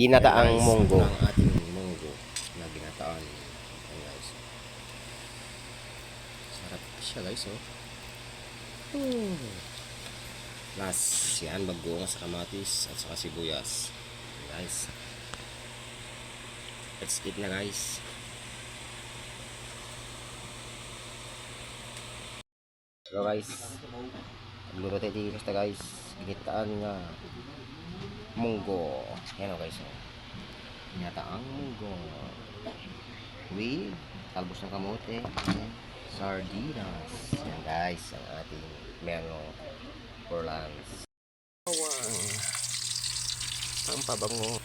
ginataang munggo. Ang ating munggo na ginataan. Ayan guys. Sarap siya guys oh. Hmm. Plus, yan bagoong sa kamatis at saka sibuyas. Guys. Let's eat na guys. Hello guys. Magluluto tayo dito basta guys. Ginitaan nga munggo. Yan o guys. Oh. Ginataang munggo. With talbos ng kamote. Sardinas. Yan guys. Ang ating meno for lunch. Wow. Ang pabango.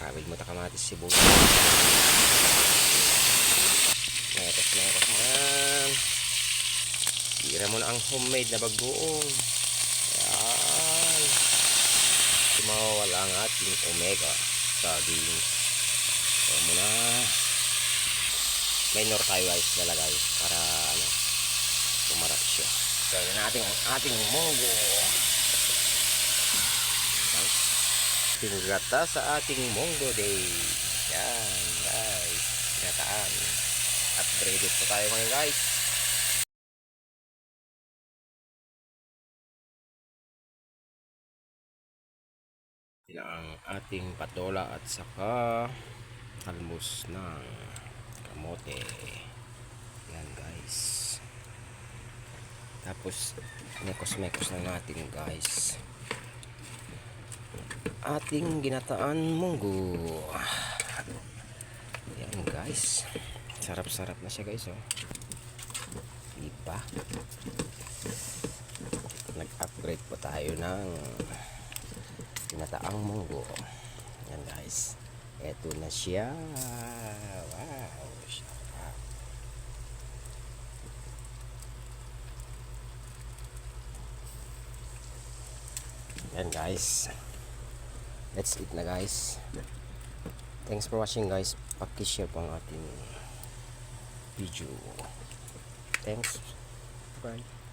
Kawil mo ta kamatis sibuyas. Metos metos man. Tira mo na ang homemade na bagoong. Yan. Tumawala ang ating omega sardines. So muna. Minor tayo guys lalagay para ano tumarap siya. So yun natin ang ating munggo. Guys. Tinggata sa ating munggo day. Yan guys. Ginataan. Upgraded po tayo ngayon guys. Yan ang ating patola at saka talmos ng kamote. Yan guys. Tapos mekos-mekos lang natin guys. Ating ginataan munggo. Yan guys. Sarap-sarap na siya guys oh. Diba? Nag-upgrade po tayo ng ginataang munggo. Yan guys. Eto na siya. Wow. Yan guys. Let's eat na guys. Thanks for watching guys. Paki-share po ang ating video. Thanks. Bye.